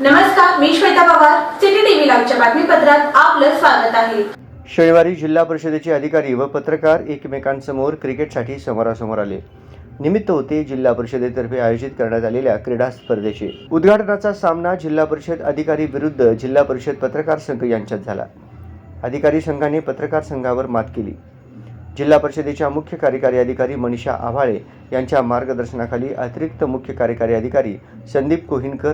नमस्कार मी Shweta Pawar city TV लाईव्हच्या बातमीपत्रात आपलं स्वागत आहे. शनिवारी जिल्हा परिषदेचे अधिकारी व पत्रकार एकमेकांसमोर क्रिकेटसाठी समोरासमोर आले. निमित्त होते जिल्हा परिषदेतर्फे आयोजित करण्यात आलेल्या क्रीडा स्पर्धेचे. उद्घाटनाचा सामना जिल्हा परिषद अधिकारी विरुद्ध जिल्हा परिषद पत्रकार संघ यांच्यात झाला. अधिकारी संघाने पत्रकार संघावर मात केली. जिल्हा परिषदेच्या मुख्य कार्यकारी अधिकारी मनीषा आव्हाळे यांच्या मार्गदर्शनाखाली अतिरिक्त मुख्य कार्यकारी अधिकारी संदीप कोहिनकर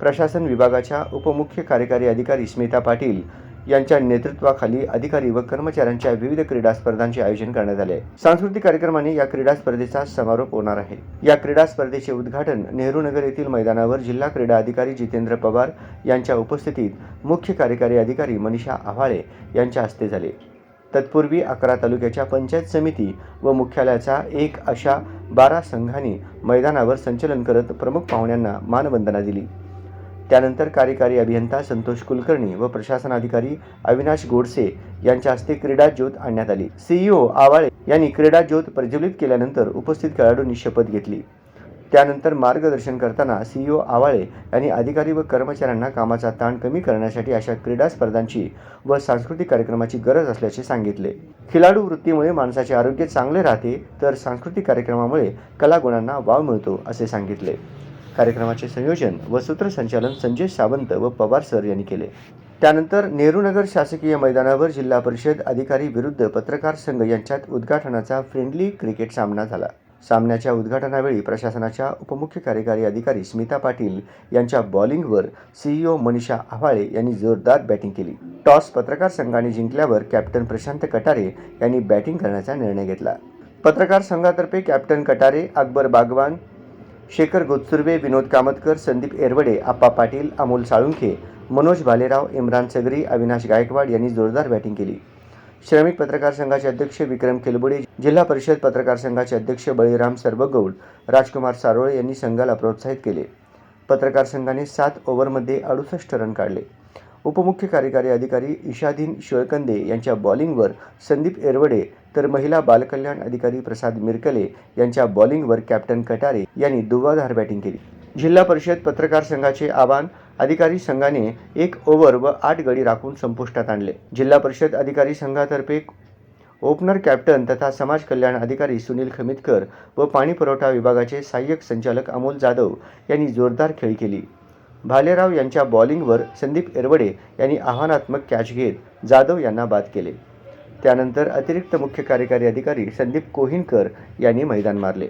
प्रशासन विभागाच्या उपमुख्य कार्यकारी अधिकारी स्मिता पाटील यांच्या नेतृत्वाखाली अधिकारी व कर्मचाऱ्यांच्या विविध क्रीडा स्पर्धांचे आयोजन करण्यात आले. सांस्कृतिक कार्यक्रमाने या क्रीडा स्पर्धेचा समारोप होणार आहे. या क्रीडा स्पर्धेचे उद्घाटन नेहरू नगर येथील मैदानावर जिल्हा क्रीडा अधिकारी जितेंद्र पवार यांच्या उपस्थितीत मुख्य कार्यकारी अधिकारी मनीषा आव्हाळे यांच्या हस्ते झाले. तत्पूर्वी अकरा तालुक्याच्या पंचायत समिती व मुख्यालयाचा एक अशा बारा संघांनी मैदानावर संचलन करत प्रमुख पाहुण्यांना मानवंदना दिली. त्यानंतर कार्यकारी अभियंता संतोष कुलकर्णी व प्रशासनाधिकारी अविनाश गोडसे यांच्या हस्ते क्रीडा ज्योत आणण्यात आली. सीईओ आवाळे यांनी क्रीडा ज्योत प्रज्वलित केल्यानंतर उपस्थित खेळाडूंनी शपथ घेतली. त्यानंतर मार्गदर्शन करताना सीईओ आवाळे यांनी अधिकारी व कर्मचाऱ्यांना कामाचा ताण कमी करण्यासाठी अशा क्रीडा स्पर्धांची व सांस्कृतिक कार्यक्रमाची गरज असल्याचे सांगितले. खिलाडू वृत्तीमुळे माणसाचे आरोग्य चांगले राहते तर सांस्कृतिक कार्यक्रमामुळे कलागुणांना वाव मिळतो असे सांगितले. कार्यक्रमाचे संयोजन व सूत्रसंचालन संजय सावंत व पवार सर यांनी केले. त्यानंतर नेहरूनगर शासकीय मैदानावर जिल्हा परिषद अधिकारी विरुद्ध पत्रकार संघ यांच्यात उद्घाटनाचा फ्रेंडली क्रिकेट सामना झाला. सामन्याच्या उद्घाटनावेळी प्रशासनाच्या उपमुख्य कार्यकारी अधिकारी स्मिता पाटील यांच्या बॉलिंगवर सीईओ मनीषा आव्हाळे यांनी जोरदार बॅटिंग केली. टॉस पत्रकार संघाने जिंकल्यावर कॅप्टन प्रशांत कटारे यांनी बॅटिंग करण्याचा निर्णय घेतला. पत्रकार संघातर्फे कॅप्टन कटारे अकबर बागवान शेखर गोत्सुर्वे विनोद कामतकर संदीप एरवडे आप्पा पाटील अमोल साळुंखे मनोज भालेराव इम्रान सगरी अविनाश गायकवाड यांनी जोरदार बॅटिंग केली. श्रमिक पत्रकार संघाचे अध्यक्ष विक्रम केलबुडे जिल्हा परिषद पत्रकार संघाचे अध्यक्ष बळीराम सरबगौड राजकुमार सारोळे यांनी संघाला प्रोत्साहित केले. पत्रकार संघाने सात ओव्हरमध्ये अडुसष्ट रन काढले. उपमुख्य कार्यकारी अधिकारी इशादीन शिळकंदे यांच्या बॉलिंगवर संदीप एरवडे तर महिला बालकल्याण अधिकारी प्रसाद मिरकले यांच्या बॉलिंगवर कॅप्टन कटारे यांनी दुवाधार बॅटिंग केली. जिल्हा परिषद पत्रकार संघाचे आवाहन अधिकारी संघाने एक ओव्हर व आठ गडी राखून संपुष्टात आणले. जिल्हा परिषद अधिकारी संघातर्फे ओपनर कॅप्टन तथा समाज कल्याण अधिकारी सुनील खमितकर व पाणी पुरवठा विभागाचे सहाय्यक संचालक अमोल जाधव यांनी जोरदार खेळी केली. भालेराव यांच्या बॉलिंगवर संदीप एरवडे यांनी आव्हानात्मक कॅच घेत जाधव यांना बाद केले. त्यानंतर अतिरिक्त मुख्य कार्यकारी अधिकारी संदीप कोहिनकर यांनी मैदान मारले